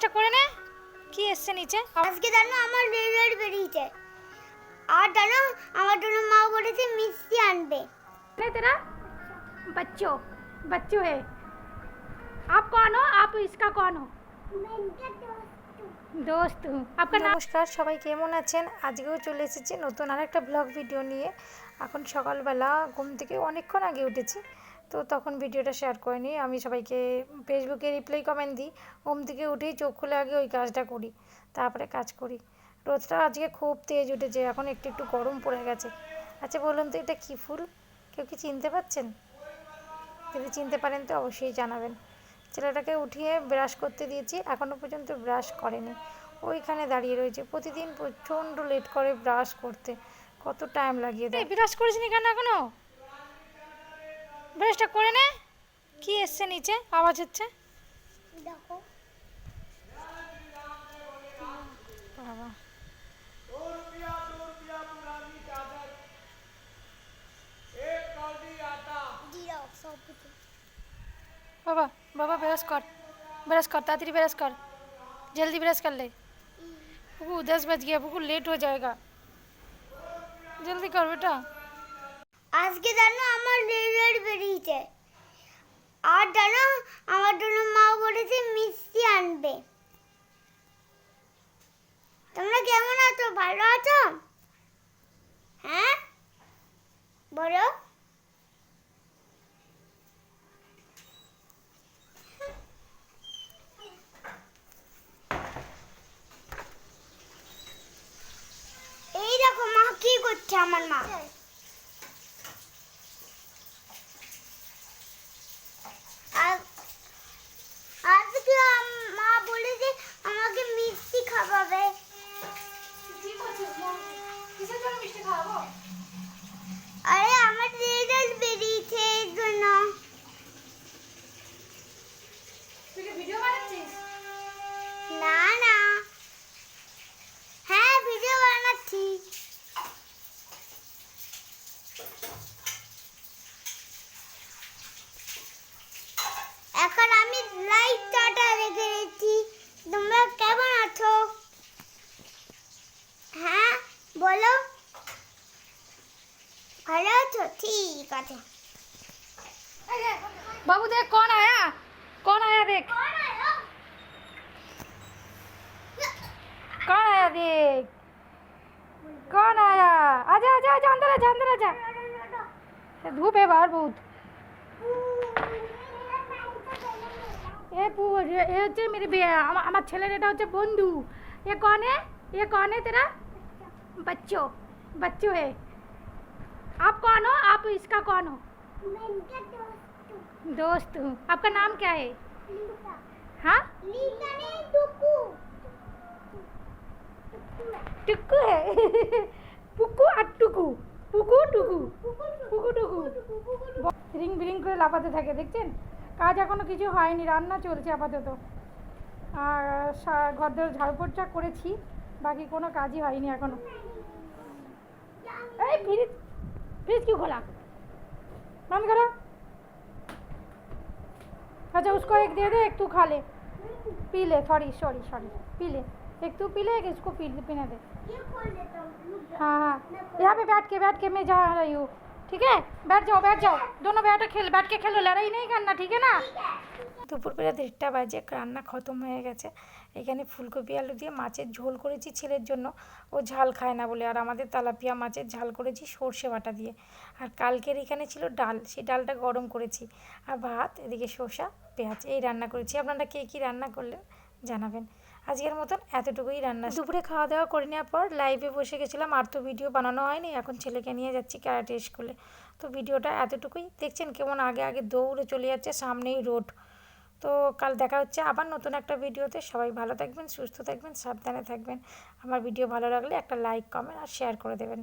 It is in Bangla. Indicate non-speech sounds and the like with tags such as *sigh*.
ব্রাশটা করে নে কি এসছে নিচে আজকে জানো আমার রেজাল্ট বেরিয়েছে আর জানো আমার জন্য মা বলেছে মিষ্টি আনবে है तेरा बच्चों बच्चों है आप कौन हो आप इसका कौन हो দোস্ত, আপনার নমস্কার, সবাই কেমন আছেন? আজকেও চলে এসেছি নতুন আর একটা ব্লগ ভিডিও নিয়ে। এখন সকালবেলা ঘুম থেকে অনেকক্ষণ আগে উঠেছি, তো তখন ভিডিওটা শেয়ার করিনি আমি সবাইকে ফেসবুকে রিপ্লাই কমেন্ট দিই, ঘুম থেকে উঠেই চোখ খুলে আগে ওই কাজটা করি, তারপরে কাজ করি। রোদটা আজকে খুব তেজ উঠেছে, এখন একটু একটু গরম পড়ে গেছে। আচ্ছা বলুন তো এটা কী ফুল? কেউ কি চিনতে পারছেন যদি চিনতে পারেন তো অবশ্যই জানাবেন। ছেলেটাকে উঠিয়ে ব্রাশ করতে দিয়েছি এখনও পর্যন্ত ব্রাশ করেনি। ওইখানে দাঁড়িয়ে রয়েছে। প্রতিদিন প্রচণ্ড লেট করে ব্রাশ করতে। কত টাইম লাগিয়ে দেয়। ব্রাশ করেছিনি কেন এখনও? ব্রাশটা করে নে। কি এসছে নিচে? আওয়াজ হচ্ছে? দেখো বাবা দিও সব কিছু बाबा बाबा ब्रश कर ब्रश कर तातरी ब्रश कर जल्दी ब्रश कर ले बुकू दस बज गया बुकू लेट हो जाएगा जल्दी कर बेटा আজকে জানো আমার রেজাল্ট বেরিয়েছে আর জানো আমার জন্য মা বলেছে মিষ্টি আনবে তোমরা কেমন আছো ভালো আছো আমি লাইটটা রেখে দিচ্ছি তোমরা কেমন আছো হ্যাঁ বলো ভালো আছো ঠিক আছে बाबू देख कौन आया कौन आया देख कौन आया देख कौन आया आजा आजा आजा अंदर आजा अंदर आजा धूप है बाहर बहुत এ পু- এ হচ্ছে মেরে বে- আমা- আমার ছেলের এটা হচ্ছে বন্ধু এ কন है ये कौन है तेरा बच्चों बच्चों है आप कौन हो आप इसका कौन हो दोस्त हूँ आपका नाम क्या है हाँ टुक्कू है *laughs* पुक्कू আর টুকু পুকু টুকু পুকু টুকু রিং বিরিং করে লাফাতে থাকে দেখছেন কাজ এখনো কিছু হয়নি রান্না চলছে আপাতত আর সা- ঘরদোর ঝাড়ু পোছা করেছি বাকি কোনো কাজই হয়নি এখনো এই ফ্রিজ फ्रिज क्यों खोला बंद करो अच्छा उसको एक दे दे एक तू खा ले पी ले सॉरी सॉरी सॉरी पी ले एक तू पी ले एक इसको पी पीने दे हाँ हाँ यहाँ पे बैठ के बैठ के मैं जा रही हूँ ठीक है बैठ जाओ बैठ जाओ दोनों बैठ खेल बैठ के खेलो लड़ाई नहीं करना ठीक है ना দুপুরবেলা দেড়টা বাজে রান্না খতম হয়ে গেছে এখানে ফুলকপি আলু দিয়ে মাছের ঝোল করেছি ছেলের জন্য ও ঝাল খায় না বলে আর আমাদের তালাপিয়া মাছের ঝাল করেছি সর্ষে বাটা দিয়ে আর কালকের এখানে ছিল ডাল সেই ডালটা গরম করেছি আর ভাত এদিকে শসা পেঁয়াজ এই রান্না করেছি আপনারা কে কী রান্না করলেন জানাবেন আজকের মতন এতটুকুই রান্না দুপুরে খাওয়া দাওয়া করে নেওয়ার পর লাইভে বসে গেছিলাম, আর তো ভিডিও বানানো হয়নি, এখন ছেলেকে নিয়ে যাচ্ছি ক্যারাটে স্কুলে তো ভিডিওটা এতটুকুই। দেখছেন কেমন আগে আগে দৌড়ে চলে যাচ্ছে, সামনেই রোড তো কাল দেখা হচ্ছে আবার নতুন একটা ভিডিওতে সবাই ভালো থাকবেন, সুস্থ থাকবেন, সাবধানে থাকবেন। আমার ভিডিও ভালো লাগলে একটা লাইক কমেন্ট আর শেয়ার করে দেবেন।